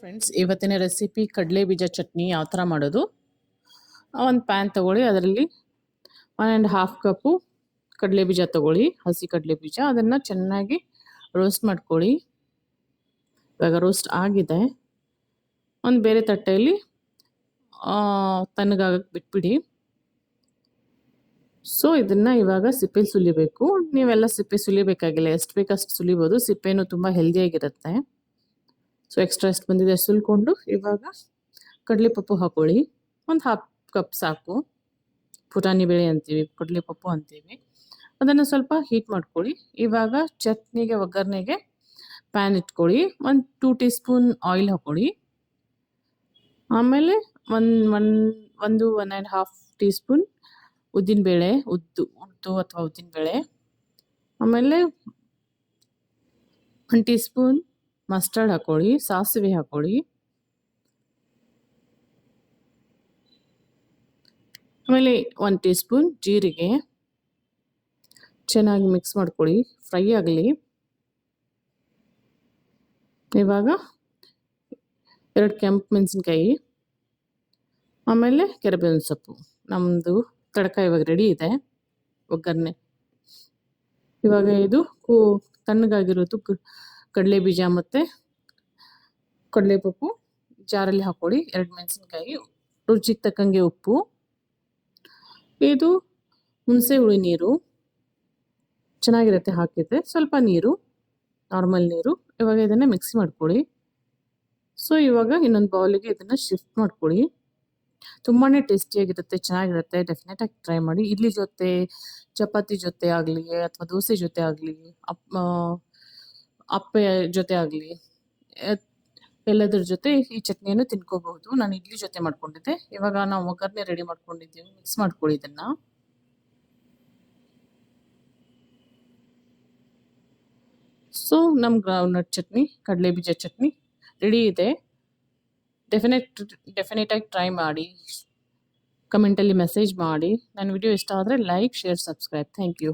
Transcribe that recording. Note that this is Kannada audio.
ಫ್ರೆಂಡ್ಸ್ ಇವತ್ತಿನ ರೆಸಿಪಿ ಕಡಲೆ ಬೀಜ ಚಟ್ನಿ ಯಾವ ಥರ ಮಾಡೋದು? ಒಂದು ಪ್ಯಾನ್ ತಗೊಳ್ಳಿ, ಅದರಲ್ಲಿ ಒನ್ ಆ್ಯಂಡ್ ಹಾಫ್ ಕಪ್ಪು ಕಡಲೆ ಬೀಜ ತಗೊಳ್ಳಿ, ಹಸಿ ಕಡಲೆ ಬೀಜ, ಅದನ್ನು ಚೆನ್ನಾಗಿ ರೋಸ್ಟ್ ಮಾಡ್ಕೊಳ್ಳಿ. ಇವಾಗ ರೋಸ್ಟ್ ಆಗಿದೆ. ಒಂದು ಬೇರೆ ತಟ್ಟೆಯಲ್ಲಿ ತಣ್ಣಗಾಗಕ್ಕೆ ಬಿಟ್ಬಿಡಿ. ಸೊ ಇದನ್ನು ಇವಾಗ ಸಿಪ್ಪೆ ಸುಲಿಬೇಕು. ನೀವೆಲ್ಲ ಸಿಪ್ಪೆ ಸುಲಿಬೇಕಾಗಿಲ್ಲ, ಎಷ್ಟು ಬೇಕಷ್ಟು ಸುಲಿಬೋದು. ಸಿಪ್ಪೆನೂ ತುಂಬ ಹೆಲ್ದಿಯಾಗಿರುತ್ತೆ ಸೊ ಎಕ್ಸ್ಟ್ರಾ ಎಷ್ಟು ಬಂದಿದೆ. ಸುಲ್ಕೊಂಡು ಇವಾಗ ಕಡಲೆಪಪ್ಪು ಹಾಕೊಳ್ಳಿ. ಒಂದು ಹಾಫ್ ಕಪ್ ಸಾಕು. ಪುಟಾಣಿ ಬೇಳೆ ಅಂತೀವಿ, ಕಡಲೆಪಪ್ಪು ಅಂತೀವಿ. ಅದನ್ನು ಸ್ವಲ್ಪ ಹೀಟ್ ಮಾಡ್ಕೊಳ್ಳಿ. ಇವಾಗ ಚಟ್ನಿಗೆ, ಒಗ್ಗರಣೆಗೆ ಪ್ಯಾನ್ ಇಟ್ಕೊಳ್ಳಿ. ಒಂದು ಟೂ ಟೀ ಸ್ಪೂನ್ ಆಯಿಲ್ ಹಾಕೊಳ್ಳಿ. ಆಮೇಲೆ ಒಂದು ಒನ್ ಒಂದು one and half teaspoon ಉದ್ದಿನಬೇಳೆ ಉದ್ದು ಉದ್ದು ಅಥವಾ ಉದ್ದಿನ ಬೇಳೆ. ಆಮೇಲೆ ಒನ್ ಟೀ ಸ್ಪೂನ್ ಮಸ್ಟರ್ಡ್ ಹಾಕೊಳ್ಳಿ, ಸಾಸಿವೆ ಹಾಕೊಳ್ಳಿ. ಆಮೇಲೆ ಒನ್ ಟೀ ಸ್ಪೂನ್ ಜೀರಿಗೆ. ಚೆನ್ನಾಗಿ ಮಿಕ್ಸ್ ಮಾಡ್ಕೊಳ್ಳಿ, ಫ್ರೈ ಆಗಲಿ. ಇವಾಗ ಎರಡು ಕೆಂಪು ಮೆಣಸಿನ್ಕಾಯಿ, ಆಮೇಲೆ ಕೆರೆಬೇವಿನ ಸೊಪ್ಪು. ನಮ್ಮದು ತಡಕ ಇವಾಗ ರೆಡಿ ಇದೆ, ಒಗ್ಗರಣೆ. ಇವಾಗ ಇದು ಕೂ ತಣ್ಣಗಾಗಿರೋದು ಕಡಲೆ ಬೀಜ ಮತ್ತು ಕಡಲೆಪಪ್ಪು, ಜಾರಲ್ಲಿ ಹಾಕೊಳ್ಳಿ ಎರಡು ಮೆಣಸಿನ್ಕಾಯಿ, ರುಚಿಗೆ ತಕ್ಕಂಗೆ ಉಪ್ಪು. ಇದು ಹುಣಸೆ ಹುಳಿ ನೀರು. ಚೆನ್ನಾಗಿರುತ್ತೆ ಹಾಕಿದ್ರೆ. ಸ್ವಲ್ಪ ನೀರು, ನಾರ್ಮಲ್ ನೀರು. ಇವಾಗ ಇದನ್ನು ಮಿಕ್ಸ್ ಮಾಡ್ಕೊಳ್ಳಿ ಸೊ ಇವಾಗ ಇನ್ನೊಂದು ಬೌಲಿಗೆ ಇದನ್ನು ಶಿಫ್ಟ್ ಮಾಡ್ಕೊಳ್ಳಿ ತುಂಬಾ ಟೇಸ್ಟಿಯಾಗಿರುತ್ತೆ ಚೆನ್ನಾಗಿರುತ್ತೆ. ಡೆಫಿನೆಟಾಗಿ ಟ್ರೈ ಮಾಡಿ. ಇಡ್ಲಿ ಜೊತೆ, ಚಪಾತಿ ಜೊತೆ ಆಗಲಿ, ಅಥವಾ ದೋಸೆ ಜೊತೆ ಆಗಲಿ, ಅಪ್ ಅಪ್ಪೆ ಜೊತೆ ಆಗಲಿ ಎಲ್ಲದರ ಜೊತೆ ಈ ಚಟ್ನಿಯನ್ನು ತಿನ್ಕೋಬಹುದು. ನಾನು ಇಡ್ಲಿ ಜೊತೆ ಮಾಡ್ಕೊಂಡಿದ್ದೆ. ಇವಾಗ ನಾವು ಒಗ್ಗರಣೆ ರೆಡಿ ಮಾಡ್ಕೊಂಡಿದ್ದೀವಿ. ಮಿಕ್ಸ್ ಮಾಡ್ಕೊಳ್ಳಿ ಇದನ್ನ. ಸೊ ನಮ್ಮ ಗ್ರೌಂಡ್ನಟ್ ಚಟ್ನಿ ಕಡಲೆ ಬೀಜ ಚಟ್ನಿ ರೆಡಿ ಇದೆ. ಡೆಫಿನೆಟ್ ಡೆಫಿನೆಟಾಗಿ ಟ್ರೈ ಮಾಡಿ. ಕಮೆಂಟಲ್ಲಿ ಮೆಸೇಜ್ ಮಾಡಿ. ನನ್ನ ವಿಡಿಯೋ ಇಷ್ಟ ಆದರೆ like share subscribe thank you